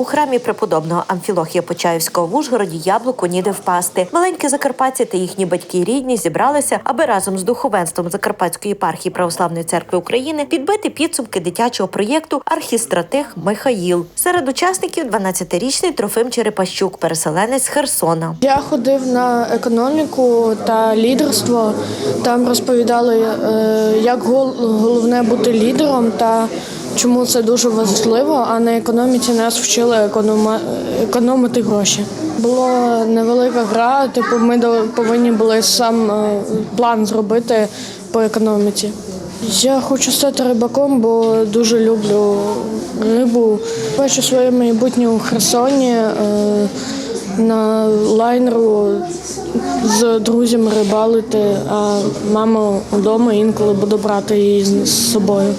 У храмі преподобного Амфілохія Почаївського в Ужгороді яблуку ніде впасти. Маленькі закарпатці та їхні батьки рідні зібралися, аби разом з духовенством Закарпатської єпархії Православної церкви України підбити підсумки дитячого проєкту Архістратих Михаїл. Серед учасників 12-річний Трофим Черепащук, переселенець Херсона. Я ходив на економіку та лідерство. Там розповідали, е, як гол- головне бути лідером та чому це дуже важливо. А на економіці нас вчили економа- економити гроші. Була невелика гра, типу, ми повинні були сам е, план зробити по економіці. Я хочу стати рибаком, бо дуже люблю рибу. Бачу своє майбутнє у Херсоні. е, на лайнеру з друзями рибалити, а мама вдома інколи буду брати її з собою.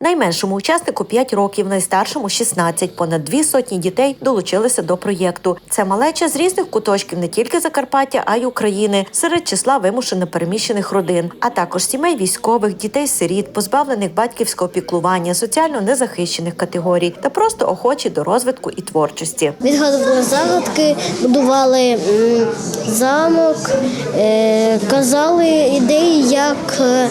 Найменшому учаснику 5 років, найстаршому 16. Понад дві сотні дітей долучилися до проєкту. Це малеча з різних куточків не тільки Закарпаття, а й України, серед числа вимушено переміщених родин, а також сімей військових, дітей-сиріт, позбавлених батьківського піклування, соціально незахищених категорій та просто охочі до розвитку і творчості. Відгадували загадки, будували замок, е, казали ідеї, як, е,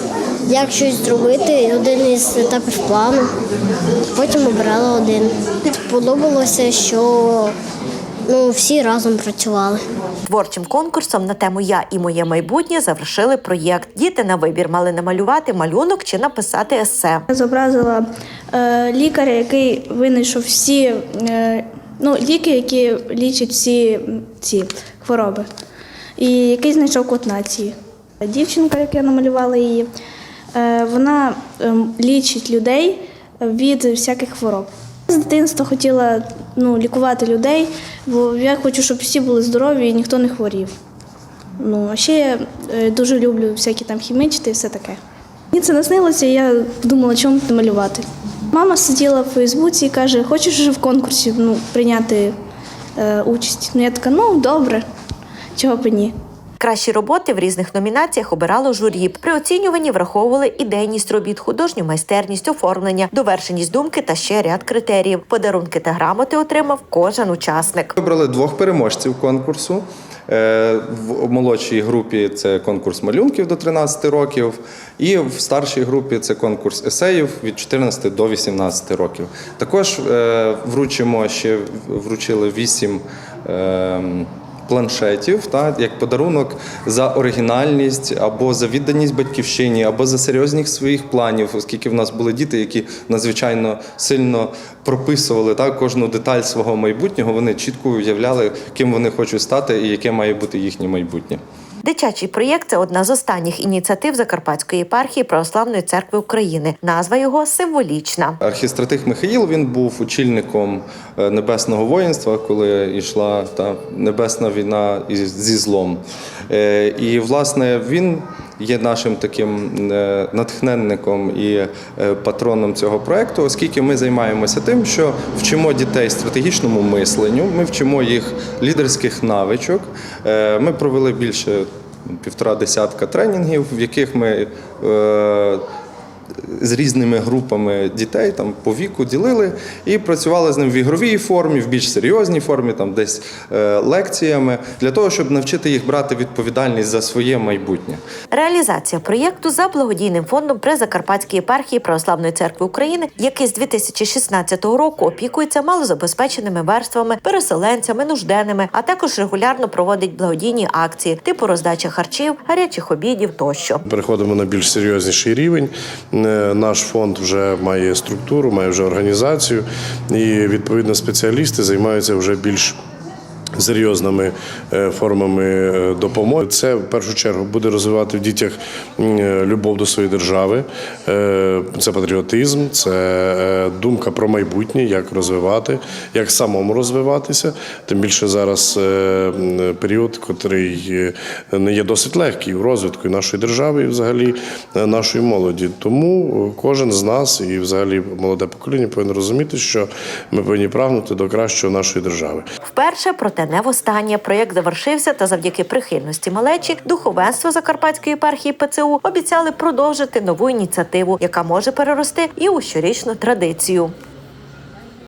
як щось зробити, один із етапів плану. Потім обирали один. Сподобалося, що ну, всі разом працювали. Творчим конкурсом на тему Я і моє майбутнє завершили проєкт. Діти на вибір мали намалювати малюнок чи написати есе. Я зобразила е, лікаря, який винайшов всі е, ну, ліки, які лічать всі ці хвороби, і який знайшов код нації. Дівчинка, як я намалювала її, вона ем, лічить людей від всяких хвороб. З дитинства хотіла ну, лікувати людей, бо я хочу, щоб всі були здорові і ніхто не хворів. Ну, а ще я е, дуже люблю всякі там хімічити і все таке. Мені це наснилося, і я думала, чому малювати. Мама сиділа в Фейсбуці і каже, хочеш вже в конкурсі ну, прийняти е, участь? Ну, я така, ну добре, чого б ні. Кращі роботи в різних номінаціях обирало журі. При оцінюванні враховували ідейність робіт, художню майстерність, оформлення, довершеність думки та ще ряд критеріїв. Подарунки та грамоти отримав кожен учасник. Вибрали двох переможців конкурсу. Е, в молодшій групі це конкурс малюнків до 13 років, і в старшій групі це конкурс есеїв від 14 до 18 років. Також е, вручимо ще вручили вісім. Ем, Планшетів та як подарунок за оригінальність або за відданість батьківщині, або за серйозність своїх планів, оскільки в нас були діти, які надзвичайно сильно прописували та, кожну деталь свого майбутнього. Вони чітко уявляли, ким вони хочуть стати і яке має бути їхнє майбутнє. Дитячий проєкт це одна з останніх ініціатив Закарпатської єпархії Православної церкви України. Назва його символічна. Архістратих Михаїл він був очільником е, небесного воїнства, коли йшла та небесна війна зі злом. Е, І власне він є нашим таким е, натхненником і е, патроном цього проекту, оскільки ми займаємося тим, що вчимо дітей стратегічному мисленню, ми вчимо їх лідерських навичок. Е, Ми провели більше півтора десятка тренінгів, в яких ми з різними групами дітей там по віку ділили і працювали з ним в ігровій формі, в більш серйозній формі, там десь е, лекціями, для того, щоб навчити їх брати відповідальність за своє майбутнє. Реалізація проєкту за благодійним фондом при Закарпатській єпархії Православної церкви України, який з 2016 року опікується малозабезпеченими верствами, переселенцями, нужденними, а також регулярно проводить благодійні акції, типу роздача харчів, гарячих обідів тощо. Переходимо на більш серйозніший рівень. Е, Наш фонд вже має структуру, має вже організацію, і відповідно спеціалісти займаються вже більш. Серйозними е, формами е, допомоги це в першу чергу буде розвивати в дітях е, любов до своєї держави, це патріотизм, це думка про майбутнє, як розвивати, як самому розвиватися. Тим більше зараз період, е, не є досить легкий в розвитку і нашої держави, і взагалі нашої молоді. Тому кожен з нас і взагалі молоде покоління повинен розуміти, що ми повинні прагнути до кращого нашої держави. Вперше, проте не востаннє, проєкт завершився, та завдяки прихильності малечі духовенство Закарпатської єпархії ПЦУ обіцяли продовжити нову ініціативу, яка може перерости і у щорічну традицію.